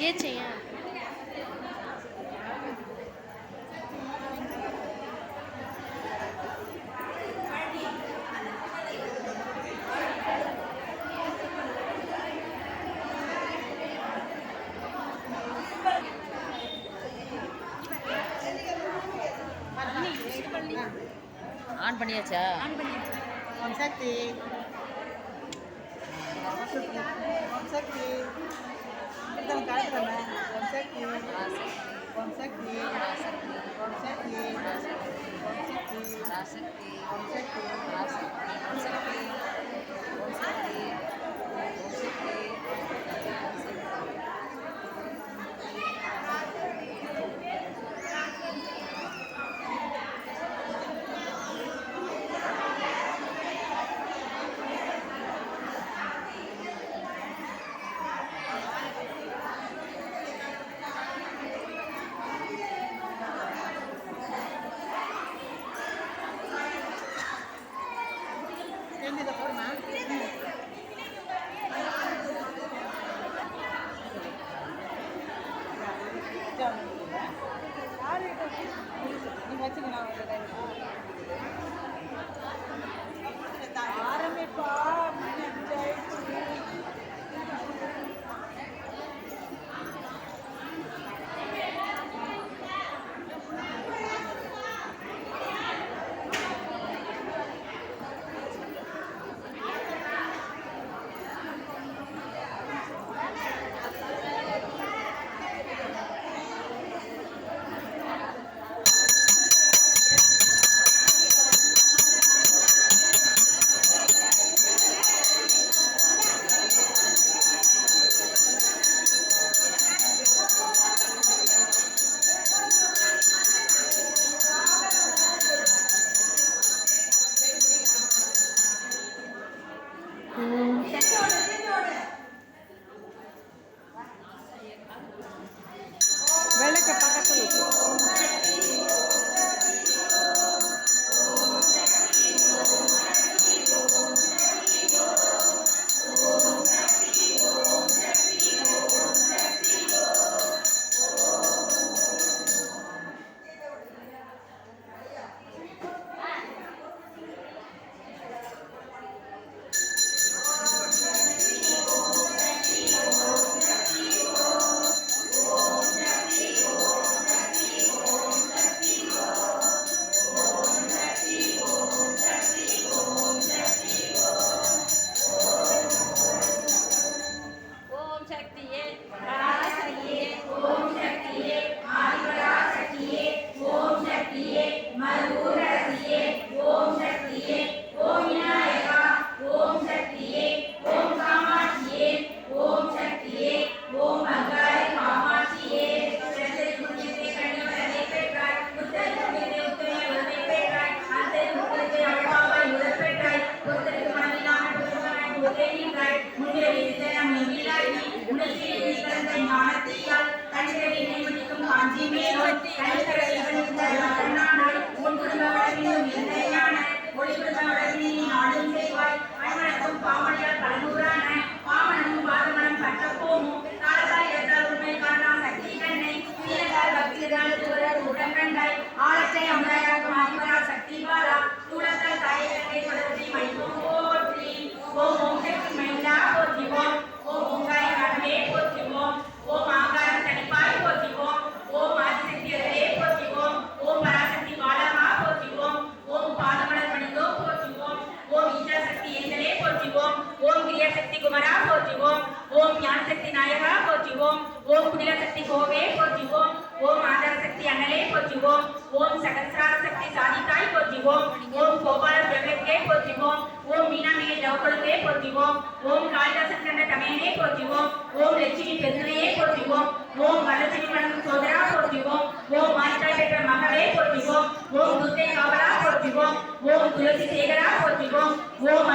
别这啊。Konsekti. Konsekti. Konsekti. Konsekti. Konsekti. Konsekti. Konsekti. Konsekti. 我这个妈妈在哪？ஜவக்குளத்தையே போற்றிவோம் ஓம் காளிதாசன் கண்ட தமையனே போற்றிவோம் ஓம் லட்சுமி பெருந்தனையே போற்றிவோம் ஓம் வரலட்சுமி வழங்கும் சோதரா போற்றிவோம் ஓம் மாற்றாய் பெற்ற மகளே போற்றிவோம் ஓம் துர்க்கை காவலா போற்றிவோம் ஓம் துளசி சேகரா போற்றிவோம் ஓம்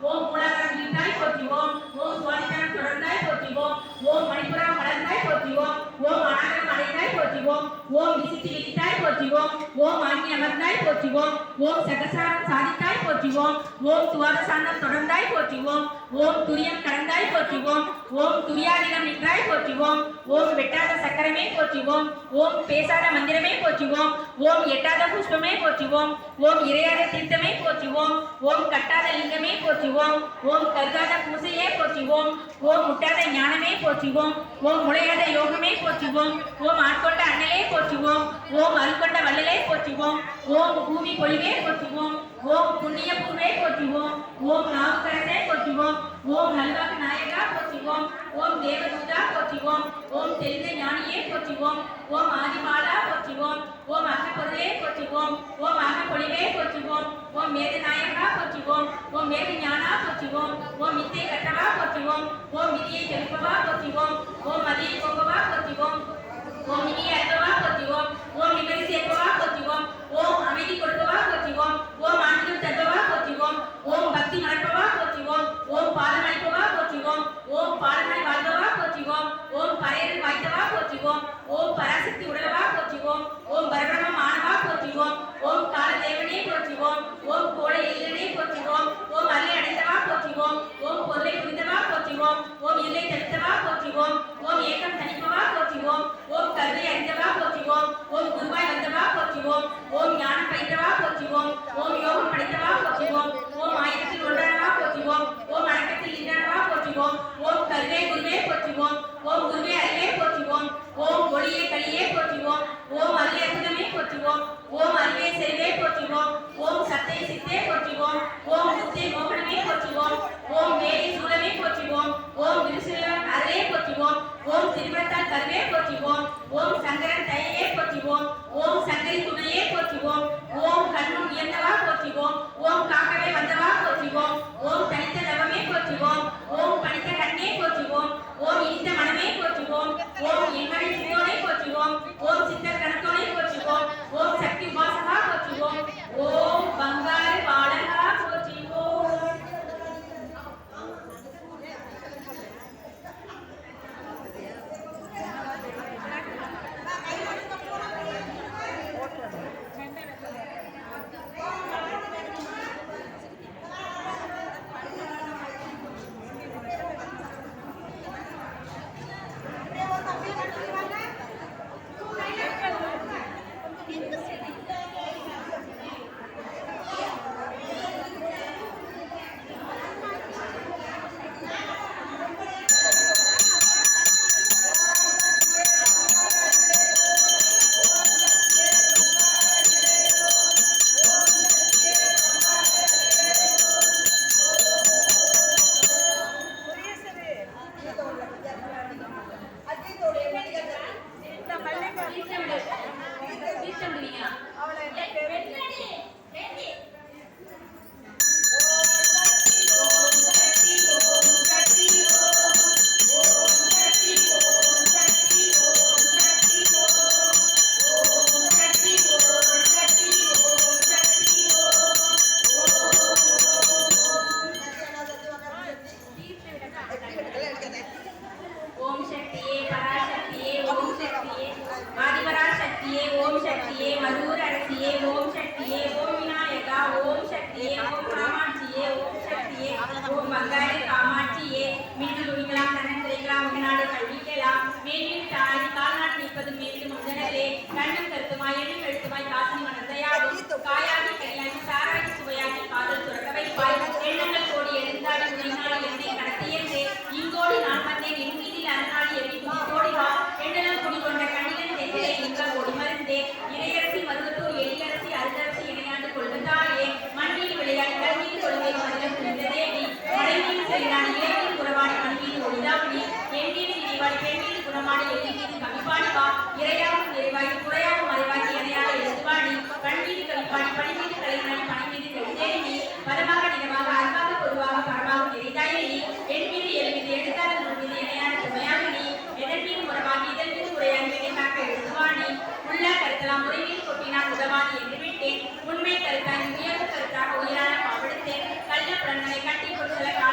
ஓம் மூலாதார நீட்டாய் போற்றிவோம். ஓம் சுவாதித்தனம் தொடர்ந்தாய் போற்றிவோம். ஓம் மணிப்புரா மலர்ந்தாய் போற்றிவோம். ஓம் அனாகரம் அடைந்தாய் போற்றிவோம். ஓம் விசித்தி விதித்தாய் போற்றிவோம். ஓம் அங்கி அமர்ந்தாய் போற்றிவோம். ஓம் சகசாரம் சாதித்தாய் போற்றிவோம். ஓம் துவாதசாந்தம் தொடர்ந்தாய் போற்றிவோம். ஓம் துரியம் கடந்தாய் போற்றிவோம் ஓம் துரியாதிகம் நின்றாய் போற்றிவோம் ஓம் வெட்டாத சக்கரமே போற்றிவோம் ஓம் பேசாத மந்திரமே போற்றிவோம் ஓம் எட்டாத புஷ்பமே போற்றிவோம் ஓம் இறையாத தீர்த்தமே போற்றிவோம் ஓம் கட்டாத லிங்கமே போற்றிவோம் ஓம் கருதாத பூசையே போற்றிவோம் ஓம் முட்டாத ஞானமே போற்றிவோம் ஓம் முளையாத யோகமே போற்றுவோம் ஓம் ஆட்கொண்ட அண்ணலே போற்றுவோம் ஓம் அருள்கொண்ட வள்ளலே போற்றுவோம் ஓம் பூமி பொழிவே போற்றுவோம் ஓம் புண்ணிய பூவே போற்றுவோம் ஓம் நாவுக்கரசே போற்றுவோம் ஓம் நல்வாக்கு நாயகா போற்றுவோம் ஓம் தேவதூதா போற்றுவோம் ஓம் தெரிந்த ஞானியே போற்றுவோம் ஓம் ஆதிமாலா போற்றுவோம் ஓம் அகப்பொருளே போற்றுவோம் ஓம் அகப்பொழிவே போற்றுவோம் ஓம் மேது நாயகா போற்றுவோம் ஓம் மேது ஞானா போற்றுவோம் ஓம் வித்தை கட்டவா போற்றுவோம் ஓம் விதியை தெளிப்பவா போற்றுவோம் ஓம் மதியை போகவா போற்றுவோம் ஓம் இனிய அற்பவா போற்றுவோம் ஓம் நிம்மதி சேர்ப்பவா போற்றுவோம் ஓம் அமைதி கொடுப்பவா போற்றுவோம் ஓம் ஆன்மீகம் தருபவா போற்றுவோம் ஓம் பக்தி மலர்ப்பவா போற்றுவோம் ஓம் பாதம் அளிப்பவா ಕಾಯ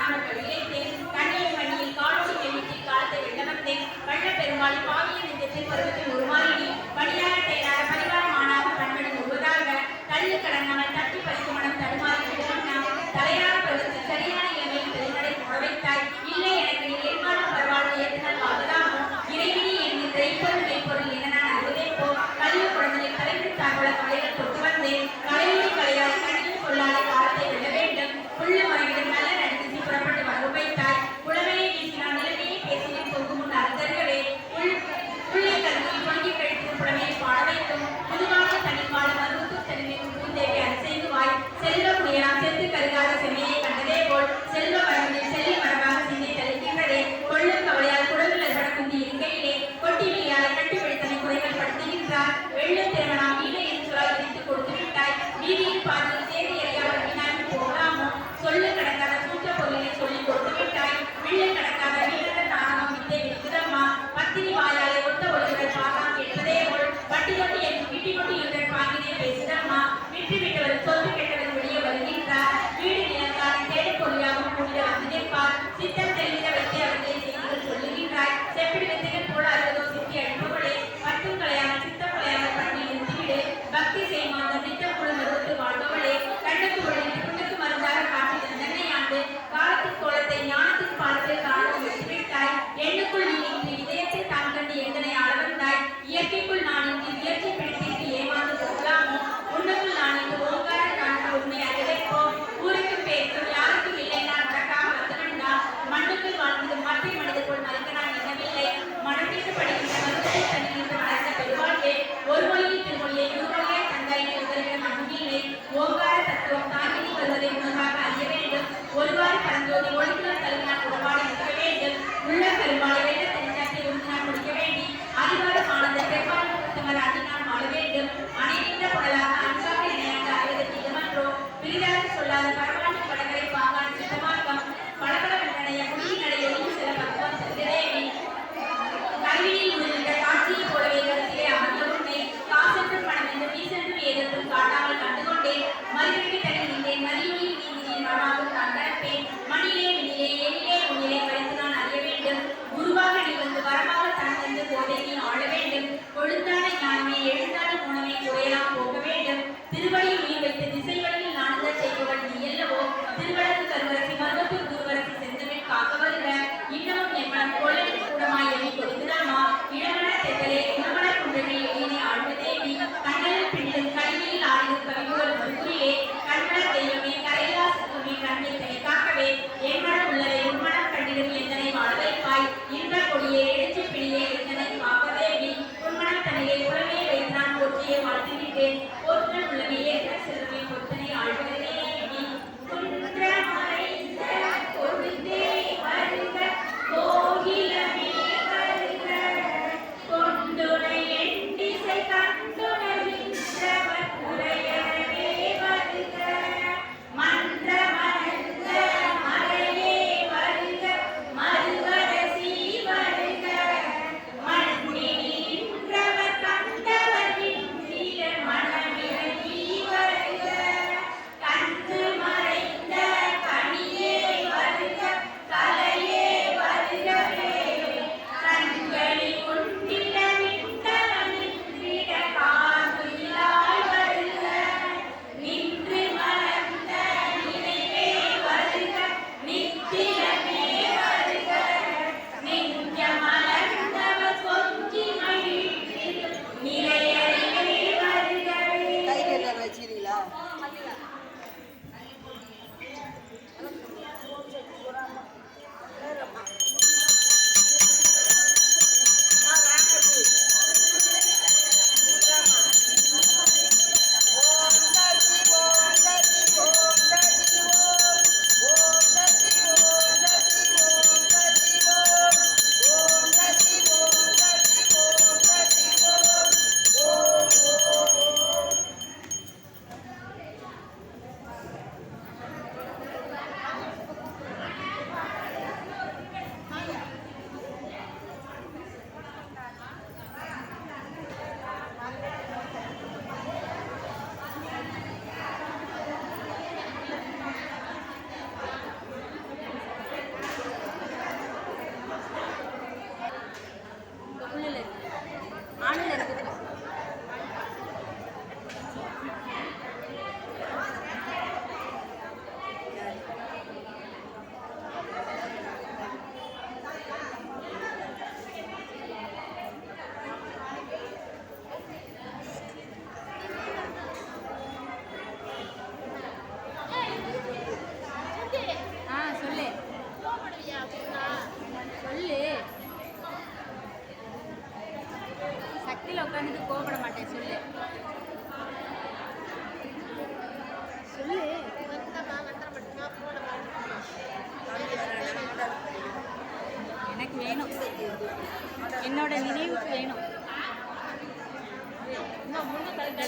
மாணவர்கள் இளைத்தே கண்ணியை மண்ணில் காலத்தில் எண்ணிக்கை காலத்தை வெள்ளவர்த்தே வள்ள பெருமாள் பாவியின் இந்த திருப்பருவத்தில்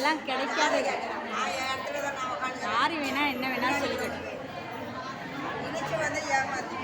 அதெல்லாம் கிடைக்காது. யார் வேணால் என்ன வேணாலும் சொல்லிக்கிட்டு நினச்சி வந்து ஏமாற்றி